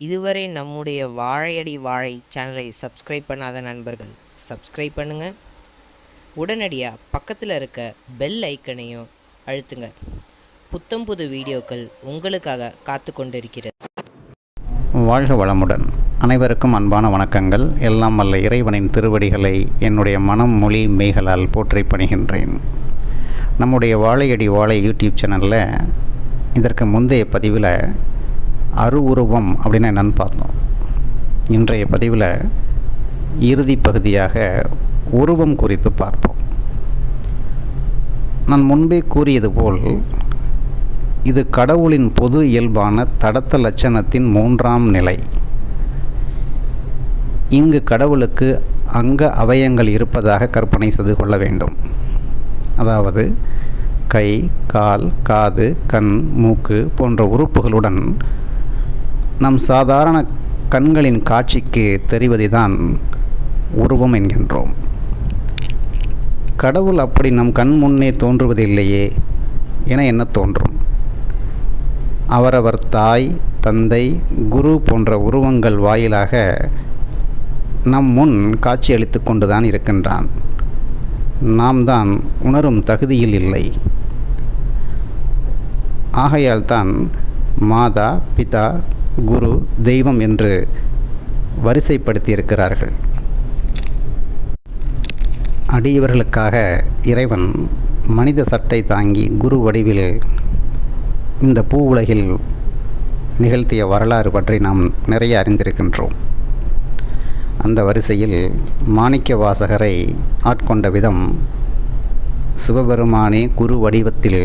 இதுவரை நம்முடைய வாழையடி வாழை சேனலை சப்ஸ்கிரைப் பண்ணாத நண்பர்கள் சப்ஸ்கிரைப் பண்ணுங்க. உடனடியாக பக்கத்தில் இருக்க பெல் ஐக்கனையும் அழுத்துங்க. புத்தம் புது வீடியோக்கள் உங்களுக்காக காத்து கொண்டிருக்கிறது. வாழ்க வளமுடன். அனைவருக்கும் அன்பான வணக்கங்கள். எல்லாம் வல்ல இறைவனின் திருவடிகளை என்னுடைய மனம் மொழி மெய்களால் போற்றி பணிகின்றேன். நம்முடைய வாழையடி வாழை யூடியூப் சேனலில் இதற்கு முந்தைய பதிவில் அரு உருவம் அப்படின்னு என்னன்னு பார்த்தோம். இன்றைய பதிவில் இறுதி பகுதியாக உருவம் குறித்து பார்ப்போம். நான் முன்பே கூறியது போல் இது கடவுளின் பொது இயல்பான தடத்த லட்சணத்தின் மூன்றாம் நிலை. இங்கு கடவுளுக்கு அங்க அவயங்கள் இருப்பதாக கற்பனை செய்து கொள்ள வேண்டும். அதாவது கை கால் காது கண் மூக்கு போன்ற உறுப்புகளுடன் நம் சாதாரண கண்களின் காட்சிக்கு தெரிவதை தான் உருவம் என்கின்றோம். கடவுள் அப்படி நம் கண் முன்னே தோன்றுவதில்லையே என என்ன தோன்றும். அவரவர் தாய் தந்தை குரு போன்ற உருவங்கள் வாயிலாக நம் முன் காட்சியளித்து கொண்டுதான் இருக்கின்றான். நாம் தான் உணரும் தகுதியில் இல்லை. ஆகையால் தான் மாதா பிதா குரு தெய்வம் என்று வரிசைப்படுத்தியிருக்கிறார்கள். அடியவர்களுக்காக இறைவன் மனித சட்டை தாங்கி குரு வடிவில் இந்த பூ உலகில் நிகழ்த்திய வரலாறு பற்றி நாம் நிறைய அறிந்திருக்கின்றோம். அந்த வரிசையில் மாணிக்க வாசகரை ஆட்கொண்ட விதம் சிவபெருமானே குரு வடிவத்தில்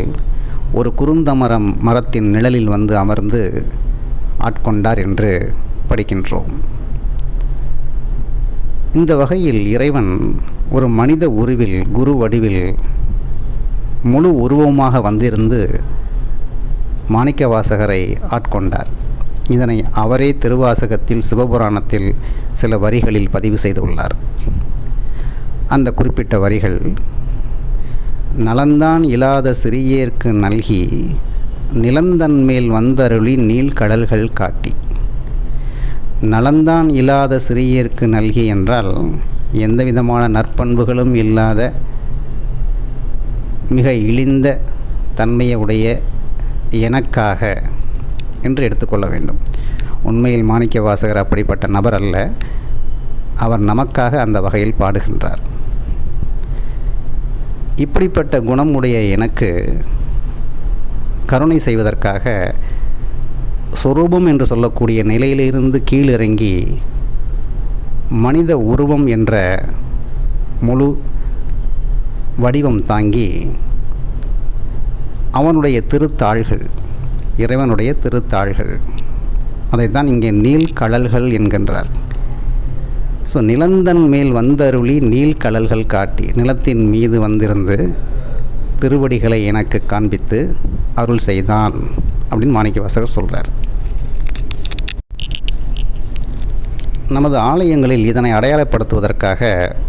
ஒரு குறுந்தமரம் மரத்தின் நிழலில் வந்து அமர்ந்து ஆட்கொண்டார் என்று படிக்கின்றோம். இந்த வகையில் இறைவன் ஒரு மனித உருவில் குரு வடிவில் முழு உருவமாக வந்திருந்து மாணிக்கவாசகரை ஆட்கொண்டார். இதனை அவரே திருவாசகத்தில் சிவபுராணத்தில் சில வரிகளில் பதிவு செய்துள்ளார். அந்த குறிப்பிட்ட வரிகள் நலந்தான் இல்லாத சிறியேற்கு நல்கி நிலந்தன் மேல் வந்தருளி நீள்கடல்கள் காட்டி. நலந்தான் இல்லாத சிறியர்க்கு நல்கி என்றால் எந்த விதமான நற்பண்புகளும் இல்லாத மிக இழிந்த தன்மையை உடைய எனக்காக என்று எடுத்துக்கொள்ள வேண்டும். உண்மையில் மாணிக்க வாசகர் அப்படிப்பட்ட நபர் அல்ல. அவர் நமக்காக அந்த வகையில் பாடுகின்றார். இப்படிப்பட்ட குணமுடைய எனக்கு கருணை செய்வதற்காக சொரூபம் என்று சொல்லக்கூடிய நிலையிலிருந்து கீழிறங்கி மனித உருவம் என்ற முழு வடிவம் தாங்கி அவனுடைய திருத்தாள்கள் இறைவனுடைய திருத்தாள்கள். அதைத்தான் இங்கே நீள்கடல்கள் என்கின்றார். ஸோ நிலந்தன் மேல் வந்தருளி நீள்கடல்கள் காட்டி நிலத்தின் மீது வந்திருந்து திருவடிகளை எனக்கு காண்பித்து அருள் செய்தான் அப்படின்னு மாணிக்க வாசகர் சொல்கிறார் நமது ஆலயங்களில் இதனை அடையாளப்படுத்துவதற்காக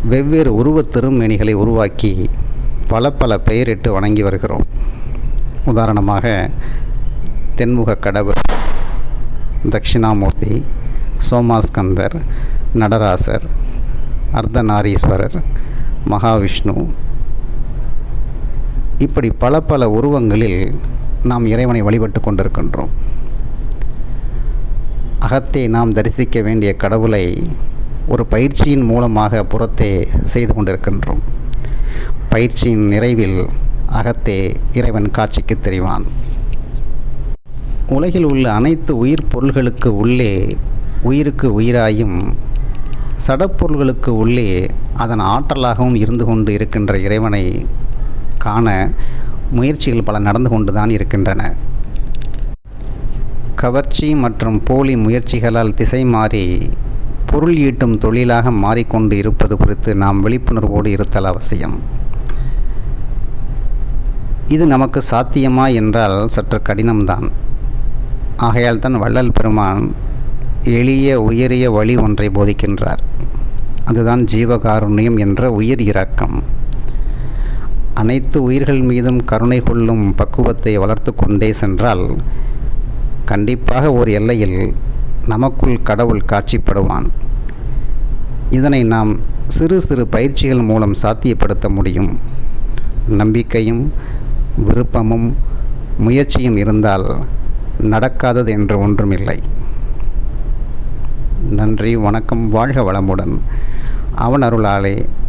வெவ்வேறு உருவத் திருமேனிகளை உருவாக்கி பல பல பெயரிட்டு வணங்கி வருகிறோம். உதாரணமாக தென்முக கடவுள் தட்சிணாமூர்த்தி சோமாஸ்கந்தர் நடராசர் அர்த்தநாரீஸ்வரர் மகாவிஷ்ணு. இப்படி பல பல உருவங்களில் நாம் இறைவனை வழிபட்டு கொண்டிருக்கின்றோம். அகத்தே நாம் தரிசிக்க வேண்டிய கடவுளை ஒரு பயிற்சியின் மூலமாக புறத்தே செய்து கொண்டிருக்கின்றோம். பயிற்சியின் நிறைவில் அகத்தே இறைவன் காட்சிக்கு தெரிவான். உலகில் உள்ள அனைத்து உயிர் பொருள்களுக்கு உள்ளே உயிருக்கு உயிராயும் சடப்பொருள்களுக்கு உள்ளே அதன் ஆற்றலாகவும் இருந்து கொண்டு இருக்கின்ற இறைவனை காண முயற்சிகள் பல நடந்து கொண்டு தான் இருக்கின்றன. கவர்ச்சி மற்றும் போலி முயற்சிகளால் திசை மாறி பொருள் ஈட்டும் தொழிலாக மாறிக்கொண்டு இருப்பது குறித்து நாம் விழிப்புணர்வோடு இருத்தல் அவசியம். இது நமக்கு சாத்தியமா என்றால் சற்று கடினம்தான். ஆகையால் தான் வள்ளல் பெருமான் எளிய உயரிய வழி ஒன்றை போதிக்கின்றார். அதுதான் ஜீவகாருண்யம் என்ற உயிர் இறக்கம் அனைத்து உயிர்கள் மீதும் கருணை கொள்ளும் பக்குவத்தை வளர்த்து கொண்டே சென்றால் கண்டிப்பாக ஒரு எல்லையில் நமக்குள் கடவுள் காட்சிப்படுவான். இதனை நாம் சிறு சிறு பயிற்சிகள் மூலம் சாத்தியப்படுத்த முடியும். நம்பிக்கையும் விருப்பமும் முயற்சியும் இருந்தால் நடக்காதது என்று ஒன்றுமில்லை. நன்றி வணக்கம் வாழ்க வளமுடன். அவன் அருளாலே